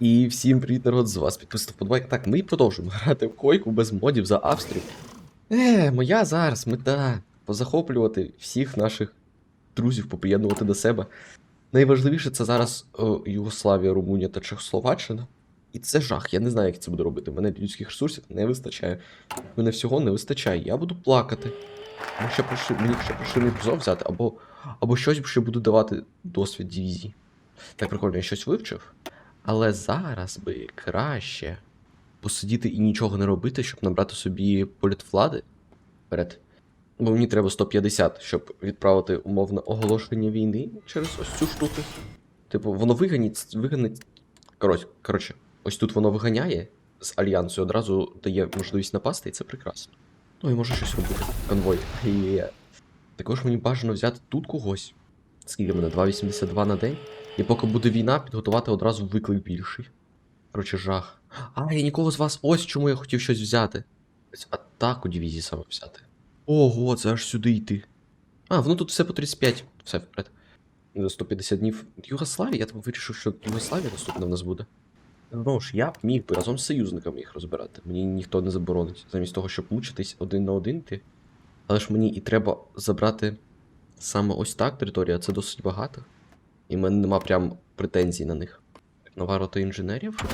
І всім привіт, народ, з вас підписав подбайк. Так, ми продовжуємо грати в койку без модів за Австрію. Е, моя зараз мета позахоплювати всіх наших друзів, поприєднувати до себе. Найважливіше це зараз о, Югославія, Румунія та Чехословаччина. І це жах. Я не знаю, як це буду робити. Мене людських ресурсів не вистачає. Мене всього не вистачає. Я буду плакати. Мені ще приши... Мені ще взяти, або, або щось ще буду давати досвід дивізії. Так прикольно, я щось вивчив. Але зараз би краще посидіти і нічого не робити, щоб набрати собі політ влади вперед. Бо мені треба 150, щоб відправити умовне оголошення війни через ось цю штуку. Типу, воно виганить, виганить. Коротше, ось тут воно виганяє з альянсу і одразу дає можливість напасти, і це прекрасно. Ну і може щось робити. Конвой. І також мені бажано взяти тут когось. Скільки мене? 2,82 на день. І поки буде війна, підготувати одразу виклик більший. Коротше, жах. А, я нікого з вас. Ось чому я хотів щось взяти. Атаку дивізії саме взяти. Ого, це аж сюди йти. А, воно тут все по 35. Все вперед. За 150 днів. Югославія, я там вирішив, що Югославія наступна в нас буде. Ну ж, я б міг би разом з союзниками їх розбирати. Мені ніхто не заборонить. Замість того, щоб мучитись один на один йти. Але ж мені і треба забрати саме ось так територію, а це досить багато. І в мене нема прям претензій на них. Нова рота інженерів.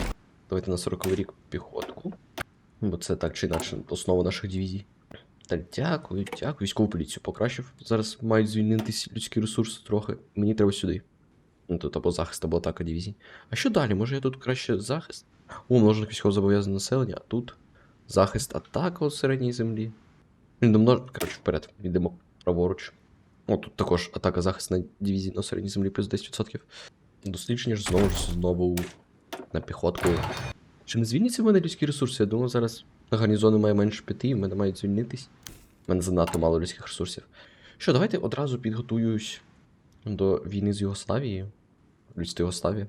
Давайте на 40 рік піхотку. Бо це так чи інакше основа наших дивізій. Так, дякую, дякую. Військову поліцію покращив. Зараз мають звільнитися людські ресурси трохи. Мені треба сюди. Ну тут або захист, або атака дивізій. А що далі? Може я тут краще захист? О, множник військовозобов'язане населення, а тут захист, атака у середній землі. Ну, коротше, вперед, йдемо праворуч. О, тут також атака захист на дивізії на середній землі плюс 10%. Дослідження ж знову ж знову на піхотку. Чи не звільняться в мене людські ресурси? Я думаю, зараз на гарнізони має менше п'яти, в мене мають звільнитись. У мене занадто мало людських ресурсів. Що, давайте одразу підготуюсь до війни з Югославією. Людство Югославії.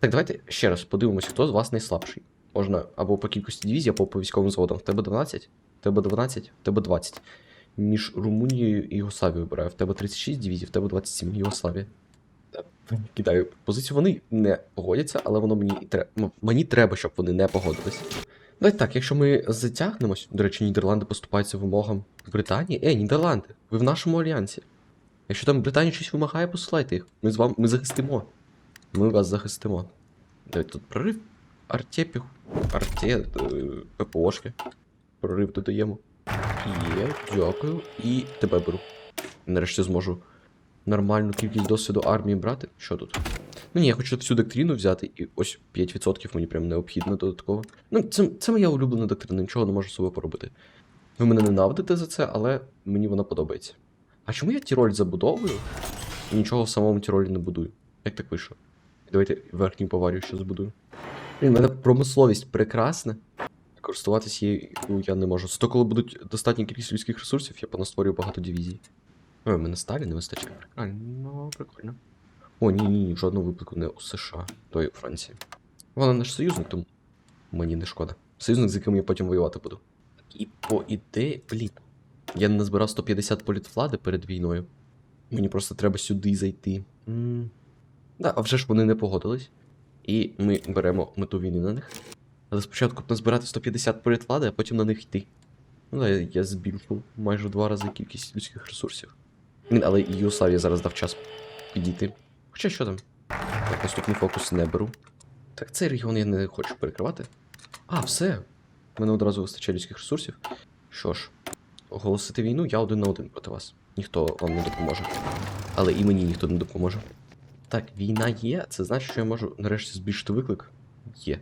Так, давайте ще раз подивимось, хто з вас найслабший. Можна або по кількості дивізій, або по військовим заводам. В тебе 12, в тебе 12, в тебе 20. Між Румунією і Югославією вибираю. В тебе 36 дивізій, в тебе 27 Югославія. Кидаю позицію. Вони не погодяться, але воно мені треба. Мені треба, щоб вони не погодились. Давайте так, якщо ми затягнемось, до речі, Нідерланди поступаються вимогам Британії. Е, Нідерланди, ви в нашому альянсі. Якщо там Британія щось вимагає, посилайте їх. Ми з вами ми захистимо. Ми вас захистимо. Давайте тут прорив. Артепіх. Арте. е, ППОшки. Прорив додаємо. Є, дякую. І тебе беру. Нарешті зможу нормальну кількість досвіду армії брати. Що тут? Ну ні, я хочу всю доктрину взяти, і ось 5% мені прям необхідно додатково. Ну, це, це моя улюблена доктрина, нічого не можу з собою поробити. Ви мене ненавидите за це, але мені вона подобається. А чому я Тіроль забудовую і нічого в самому Тіролі не будую? Як так вийшло? Давайте верхню Баварію ще збудую. Блін, в мене промисловість прекрасна. Користуватися її ну, я не можу. Зато коли будуть достатня кількість людських ресурсів, я понастворюю багато дивізій. Ой, мене сталі не вистачає. Прикольно, ну, прикольно. О, ні, ні, ні, жодного випадку не у США, то й у Франції. Вона наш союзник, тому мені не шкода. Союзник, з яким я потім воювати буду. І по ідеї, блін. Я не назбирав 150 політвлади перед війною. Мені просто треба сюди зайти. м Да, а вже ж вони не погодились. І ми беремо мету війни на них. Але спочатку б назбирати 150 політвлади, а потім на них йти. Ну да, я, збільшив майже два рази кількість людських ресурсів. Але і Югославія зараз дав час підійти. Хоча що там? Так, наступний фокус не беру. Так, цей регіон я не хочу перекривати. А, все. У мене одразу вистачає людських ресурсів. Що ж, оголосити війну я один на один проти вас. Ніхто вам не допоможе. Але і мені ніхто не допоможе. Так, війна є, це значить, що я можу нарешті збільшити виклик. Є.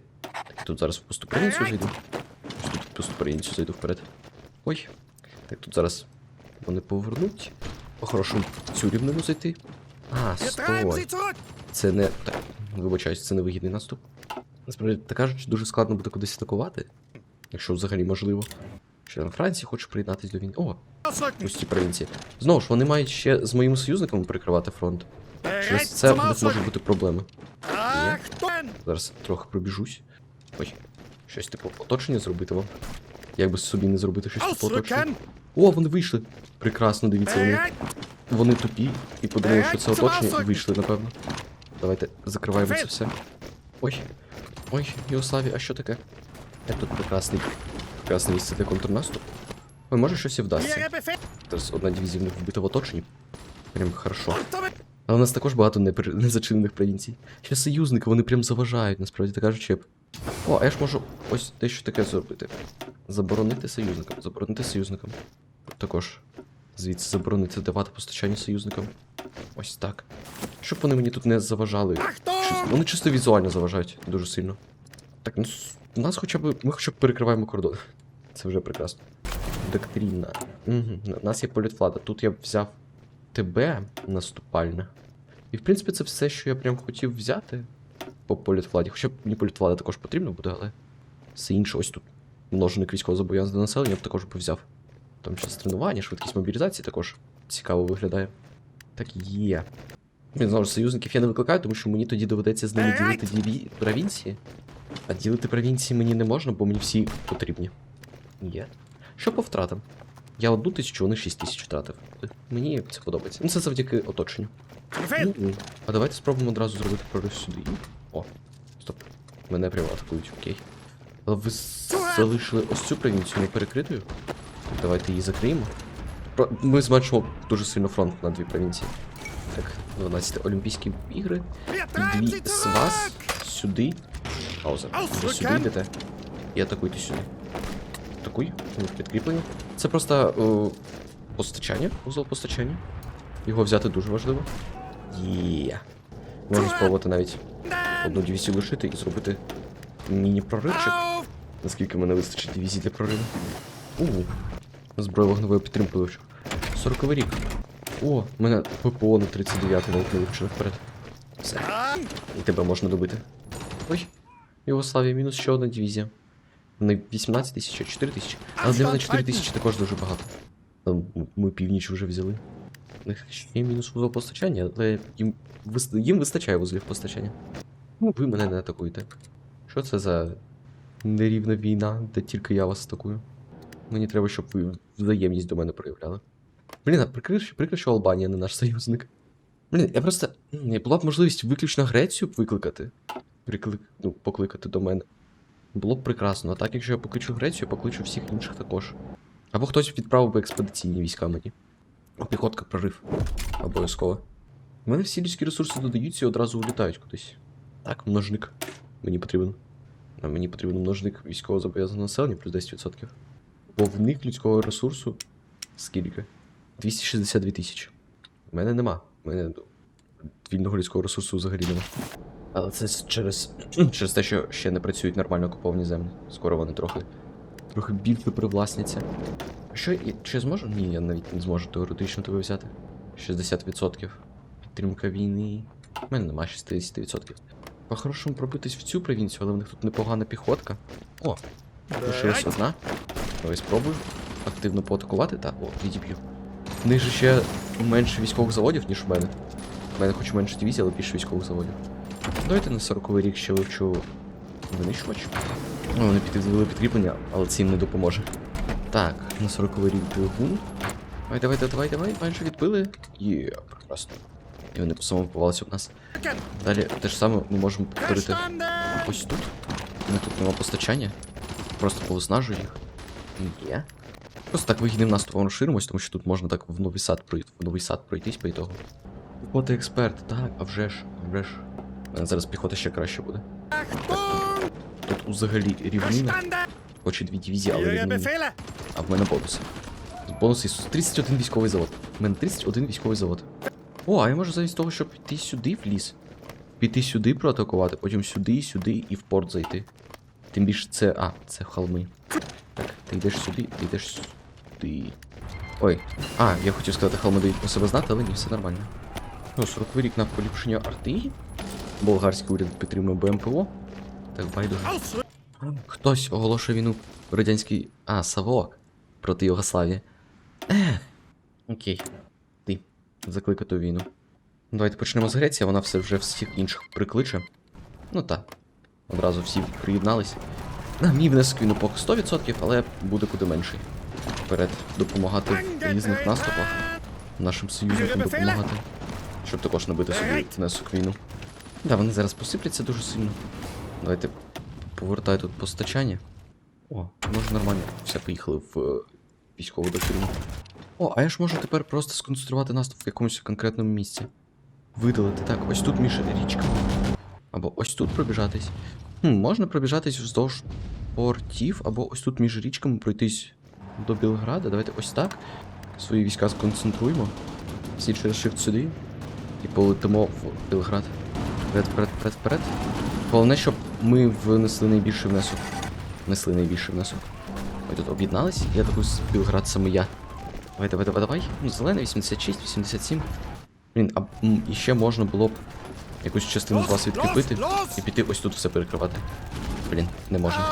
Тут зараз в посту провінцію зайду. Тут в посту провінцію зайду вперед. Ой. Так, тут зараз вони повернуть. По-хорошому цю рівнину зайти. А, стой. Це не. Так, вибачаюсь, це не вигідний наступ. Насправді, так кажучи, дуже складно буде кудись атакувати. Якщо взагалі можливо. Ще на Франції хочу приєднатись до війни. О, пусті провінції. Знову ж, вони мають ще з моїми союзниками прикривати фронт. Через це в них можуть бути проблеми. Зараз трохи пробіжусь. Ой, щось типу оточення зробити вам. Як би собі не зробити щось типу оточення. О, вони вийшли. Прекрасно, дивіться, вони. Вони тупі і подумали, що це оточення, і вийшли, напевно. Давайте закриваємо це все. Ой. Ой, Югославія, а що таке? Е, тут прекрасний, прекрасне місце для контрнаступу. Ой, може щось і вдасться. Зараз одна дивізія в них вбита в оточенні. Прям хорошо. Але у нас також багато непри- незачинених провінцій. Ще союзники, вони прям заважають, насправді так кажучи. О, а я ж можу ось дещо таке зробити. Заборонити союзникам, заборонити союзникам. Також звідси заборонити давати постачання союзникам. Ось так. Щоб вони мені тут не заважали. Чисто- Achtung! Вони чисто візуально заважають дуже сильно. Так, ну у нас хоча б. Ми хоча б перекриваємо кордон. Це вже прекрасно. Доктрина. Угу. У нас є політфлада. Тут я взяв тебе наступальне. І в принципі це все, що я прям хотів взяти по політфладі. Хоча б мені політфлада також потрібно буде, але все інше ось тут. Множеник військового зобов'язаного населення я б також би взяв. Там час тренування, швидкість мобілізації також цікаво виглядає. Так є. Він знову ж союзників я не викликаю, тому що мені тоді доведеться з ними ділити діві... провінції. А ділити провінції мені не можна, бо мені всі потрібні. Є. Що по втратам? Я одну тисячу, вони шість тисяч втратив. Мені це подобається. Ну це завдяки оточенню. Ну, а давайте спробуємо одразу зробити прорив сюди. О, стоп. Мене прямо атакують, окей. Але ви залишили ось цю провінцію неперекритою. Давайте її закриємо. Про- Ми зменшимо дуже сильно фронт на дві провінції. Так, 12 Олімпійські ігри. І дві з вас сюди. Пауза. Ви сюди йдете. І атакуйте сюди. Атакуй, у них підкріплення. Це просто о, постачання, узол постачання. Його взяти дуже важливо. Є. Можна спробувати навіть одну дивізію лишити і зробити міні-проривчик. Наскільки мене вистачить дивізій для прориву. У, зброю вогневої підтримки вивчив. 40 рік. О, мене ППО на 39 навіть не вивчили вперед. Все. І тебе можна добити. Ой. Югославія мінус ще одна дивізія. Вони 18 тисяч, а 4 тисячі. Але для мене 4 тисячі також дуже багато. Ми північ вже взяли. У них ще є мінус вузол постачання, але їм, їм вистачає вузлів постачання. Ну, ви мене не атакуєте. Що це за нерівна війна, де тільки я вас атакую? Мені треба, щоб ви взаємність до мене проявляли. Блін, а прикрив, що Албанія не наш союзник. Блін, я просто. Була б можливість виключно Грецію викликати. Приклик... Ну, покликати до мене. Було б прекрасно. А так, якщо я покличу Грецію, я покличу всіх інших також. Або хтось відправив би експедиційні війська мені. Піхотка прорив. Обов'язково. У мене всі людські ресурси додаються і одразу улітають кудись. Так, множник. Мені потрібен. А мені потрібен множник військово зобов'язаного населення плюс 10%. Бо в людського ресурсу скільки? 262 тисячі. У мене нема. У мене вільного людського ресурсу взагалі нема. Але це через, через те, що ще не працюють нормально окуповані землі. Скоро вони трохи. Трохи більше привласняться. А Що, чи я зможу? Ні, я навіть не зможу теоретично тебе взяти. 60%. Підтримка війни. У мене нема 60%. По-хорошому пробитись в цю провінцію, але в них тут непогана піхотка. О, лишилась одна. Давай спробую. Активно поатакувати, та о, відіб'ю. В них же ще менше військових заводів, ніж в мене. У мене хоч менше дивізій, але більше військових заводів. Давайте на 40 рік ще вивчу винищувач. Ну, вони підвели підкріплення, але це їм не допоможе. Так, на 40 рік двигун. Давай, давай, давай, давай, майже відбили. Є, прекрасно. І вони по самому повалися в нас. Далі те ж саме ми можемо повторити ось тут. Ну тут нема постачання. Просто повиснажую їх. Є. Просто так вигідним наступом розширимось, тому що тут можна так в новий сад пройти, в новий сад пройтись по ітогу. Піхота експерт, так, а вже ж, а вже ж. У мене зараз піхота ще краще буде. Тут взагалі рівнина, Verstanden! хоч і дві дивізії, але рівнина. А в мене бонуси. Бонуси 31 військовий завод. У мене 31 військовий завод. О, а я можу замість того, щоб піти сюди в ліс. Піти сюди проатакувати, потім сюди, сюди і в порт зайти. Тим більше це. А, це холми. Так, ти йдеш сюди, ти йдеш сюди. Ой. А, я хотів сказати, холми дають про себе знати, але ні, все нормально. Ну, 40 рік на поліпшення арти. Болгарський уряд підтримує БМПО. Так, байдуже. Хтось оголошує війну радянський. А, Савок проти Югославії. Ех. Окей. Ти. Закликати у війну. Давайте почнемо з Греції, вона все вже всіх інших прикличе. Ну так. Одразу всі приєднались. На мій внесок він поки 100%, але буде куди менший. Вперед допомагати в різних наступах. Нашим союзникам допомагати. Щоб також набити собі внесок війну. Да, вони зараз посипляться дуже сильно. Давайте повертаю тут постачання. О, може нормально. Все, поїхали в е, військову доктрину. О, а я ж можу тепер просто сконцентрувати наступ в якомусь конкретному місці. Видалити так, ось тут між річками. Або ось тут пробіжатись. Хм, можна пробіжатись вздовж портів, або ось тут між річками пройтись до Білграда. Давайте ось так. Свої війська сконцентруємо. Всі через shift сюди. І полетимо в Білград. Вперед, вперед, вперед, вперед. Головне, щоб ми внесли найбільший внесок. Внесли найбільший внесок. Ми тут об'єднались, я такий з Білград саме я. Давай, давай, давай, давай. Ну, зелений 86, 87. Блін, а ще можна було б якусь частину з вас відкріпити і піти ось тут все перекривати. Блін, не можна.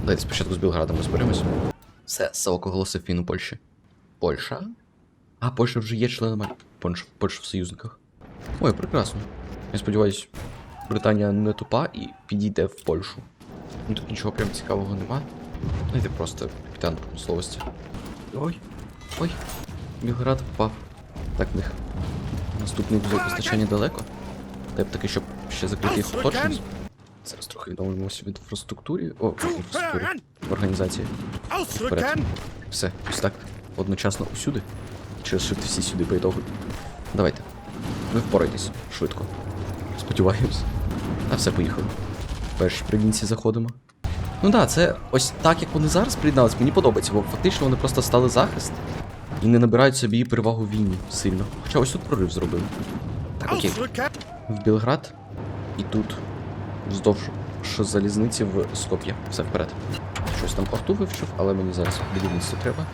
Давайте спочатку з Білградом розберемось. Все, Савок оголосив війну Польщі. Польща? А, Польща вже є членом Альп- Польща, Польща в союзниках. Ой, прекрасно. Я сподіваюсь, Британія не тупа і підійде в Польщу. Ну тут нічого прям цікавого нема. Знаєте, просто капітан промисловості. Ой, ой, Білград впав. Так, них наступний вузол постачання далеко. Та б таки, щоб ще закрити їх точність. Зараз трохи відновимося в інфраструктурі. О, інфраструктурі. Організації. Ausrücken! Все, ось так. Одночасно усюди. Через shift всі сюди по ітогу. Давайте. Ви впорайтесь швидко. Сподіваюсь. А все, поїхали. Перші провінції заходимо. Ну так, да, це ось так, як вони зараз приєднались, мені подобається, бо фактично вони просто стали захист і не набирають собі перевагу війні сильно. Хоча ось тут прорив зробили. Так, окей. В Білград і тут. Вздовж залізниці в Скоп'є. Все вперед. Щось там порту вивчив, але мені зараз будівництво треба.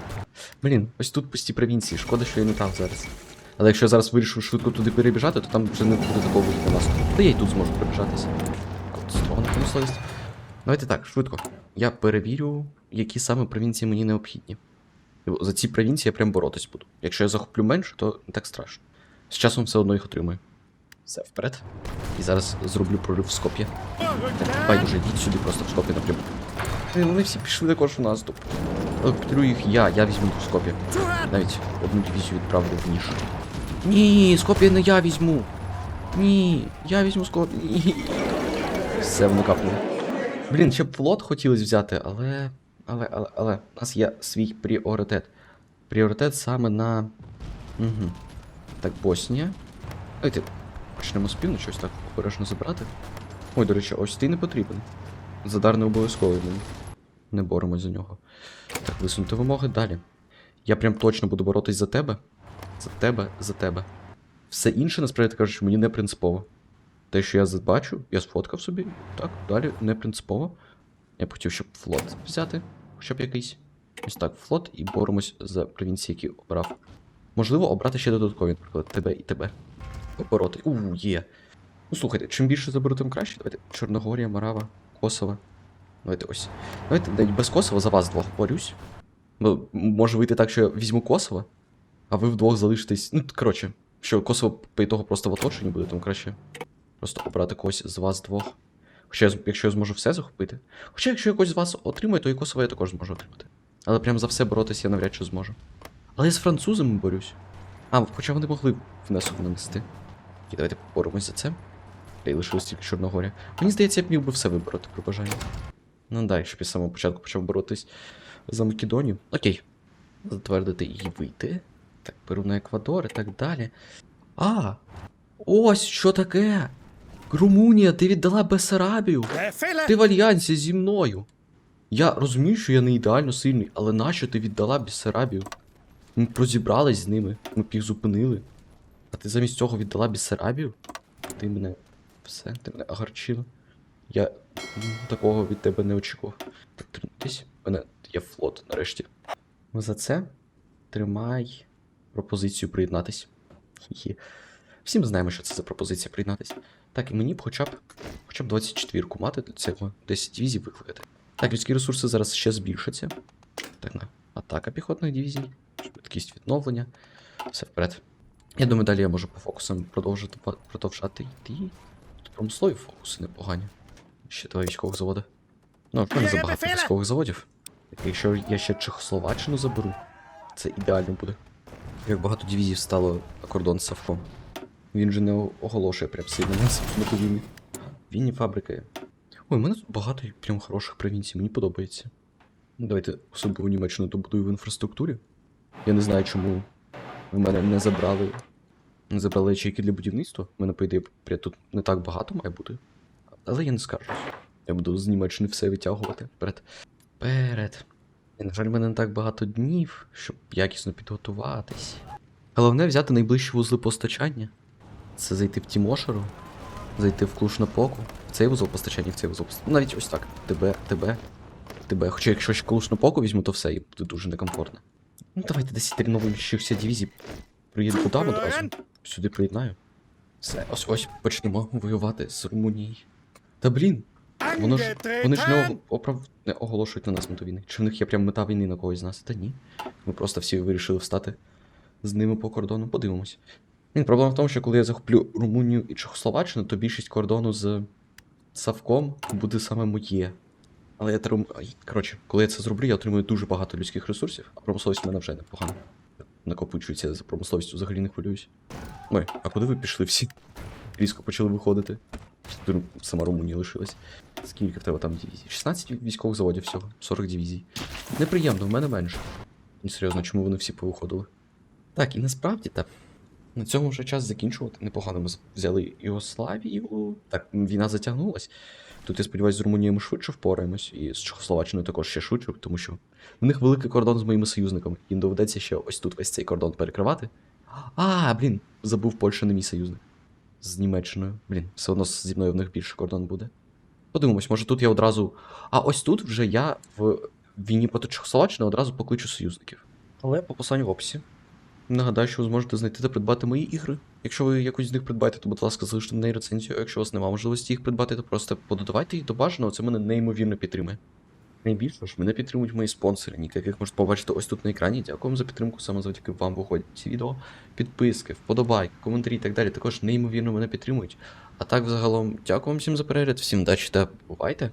Блін, ось тут пусті провінції. Шкода, що я не там зараз. Але якщо я зараз вирішу швидко туди перебіжати, то там вже не буде такого виходу нас. Та я й тут зможу пробіжатися. От строго на промисловість. Давайте так, швидко. Я перевірю, які саме провінції мені необхідні. Бо За ці провінції я прям боротись буду. Якщо я захоплю менше, то не так страшно. З часом все одно їх отримаю. Все вперед. І зараз зроблю прорив в Скоп'є. Байдуже, йдіть сюди просто в Скоп'є напряму. Вони всі пішли також в наступ. Петлю їх я, я візьму в Скоп'є. Навіть одну дивізію відправлю в ніж. Ні, Скоп'є не я візьму. Ні, я візьму Скоп'є. Все воно капнуло. Блін, ще б флот хотілося взяти, але. Але, але, але, у нас є свій пріоритет. Пріоритет саме на. Угу. Так, Боснія. Давайте почнемо з півночі, ось так обережно забрати. Ой, до речі, ось ти не потрібен. Задар не обов'язковий мені. Не боремось за нього. Так, висунути вимоги далі. Я прям точно буду боротись за тебе. За тебе, за тебе. Все інше, насправді кажучи, мені не принципово. Те, що я забачу, я сфоткав собі. Так, далі не принципово. Я б хотів, щоб флот взяти, хоча б якийсь. Ось так, флот, і боремось за провінції, які обрав. Можливо, обрати ще додаткові, наприклад, тебе і тебе. Обороти. У, є. Ну слухайте, чим більше заберу, тим краще. Давайте. Чорногорія, Марава, Косово. Давайте ось. Давайте навіть без Косова за вас двох борюсь. Бо може вийти так, що я візьму Косово, а ви вдвох залишитесь. Ну, коротше, що Косово по ітогу просто в оточенні буде, тому краще просто обрати когось з вас двох. Хоча я якщо я зможу все захопити. Хоча якщо я когось з вас отримаю, то і я також зможу отримати. Але прям за все боротися я навряд чи зможу. Але я з французами борюсь. А, хоча вони могли внесок нанести. І давайте поборемось за це. І лишилось тільки Чорногорія. Мені здається, я б міг би все вибороти при бажанні. Ну да, якщо б я з самого початку почав боротись за Македонію. Окей. Затвердити і вийти. Так, беру на Еквадор і так далі. А! Ось що таке! Румунія, ти віддала Бесарабію! Ти в альянсі зі мною. Я розумію, що я не ідеально сильний, але нащо ти віддала Бісарабію? Ми розібрались з ними, ми б їх зупинили. А ти замість цього віддала Бісарабію? Ти мене. Все, ти мене огорчила. Я такого від тебе не очікував. Тримайтесь, у мене є флот нарешті. Ну, За це тримай пропозицію приєднатись. Хі-хі. Всі ми знаємо, що це за пропозиція приєднатись. Так, і мені б хоча б хоча б 24-ку мати для цього 10 дивізій викликати. Так, людські ресурси зараз ще збільшаться. Так, на атака піхотних дивізій, швидкість відновлення. Все вперед. Я думаю, далі я можу по фокусам продовжити продовжати йти. Тут промислові фокуси непогані. Ще два військових заводи. Ну, в мене забагато військових заводів. Якщо я ще Чехословаччину заберу, це ідеально буде. Як багато дивізій стало на кордон з Савком. Він же не оголошує прям сильно нас на війні. Вінні фабрики. Ой, у мене тут багато прям хороших провінцій, мені подобається. Ну, Давайте особливо Німеччину добудую в інфраструктурі. Я не знаю, чому в мене не забрали. Не забрали ячейки для будівництва. У мене, по ідеї, тут не так багато має бути. Але я не скажу. Я буду з Німеччини все витягувати вперед. Вперед. І, на жаль, в мене не так багато днів, щоб якісно підготуватись. Головне взяти найближчі вузли постачання. Це зайти в Тімошеру, зайти в Клушнапоку, в цей вузол постачання, в цей вузол постачання. Ну, навіть ось так. Тебе, тебе, тебе. Хоча якщо ще Клушнапоку візьму, то все, і буде дуже некомфортно. Ну, давайте десь тренуючихся дивізій. Приїду туди одразу. Сюди приєднаю. Все, ось ось почнемо воювати з Румунією. Та блін, воно ж вони ж не, оправ... не оголошують на нас мету війни. Чи в них є прям мета війни на когось з нас? Та ні. Ми просто всі вирішили встати з ними по кордону. Подивимось. Проблема в тому, що коли я захоплю Румунію і Чехословаччину, то більшість кордону з Савком буде саме моє. Але я трим... Коротше, коли я це зроблю, я отримую дуже багато людських ресурсів, а промисловість в мене вже непогано. Накопичується за промисловістю взагалі не хвилююсь. Ой, а куди ви пішли всі? Різко почали виходити. Сама Румунія лишилась. Скільки в тебе там дивізій? 16 військових заводів всього, 40 дивізій. Неприємно, в мене менше. І серйозно, чому вони всі повиходили? Так, і насправді, так. На цьому вже час закінчувати. Непогано ми взяли Югославію. Так, війна затягнулась. Тут я сподіваюся, з Румунією ми швидше впораємось, і з Чехословаччиною також ще швидше, тому що в них великий кордон з моїми союзниками. Їм доведеться ще ось тут весь цей кордон перекривати. А, блін, забув, Польща не мій союзник. З Німеччиною. Блін, все одно зі мною в них більше кордон буде. Подивимось, може тут я одразу. А ось тут вже я в війні проти Чехословаччини одразу покличу союзників. Але по посланню в описі. Нагадаю, що ви зможете знайти та придбати мої ігри. Якщо ви якусь з них придбаєте, то, будь ласка, залиште на неї рецензію. А якщо у вас немає можливості їх придбати, то просто пододавайте їх до бажаного, це мене неймовірно підтримує. Найбільше ж мене підтримують мої спонсори, яких можете побачити ось тут на екрані. Дякую вам за підтримку, саме завдяки вам виходять ці відео. Підписки, вподобайки, коментарі і так далі. Також неймовірно мене підтримують. А так, взагалом, дякую вам всім за перегляд, всім удачі та бувайте!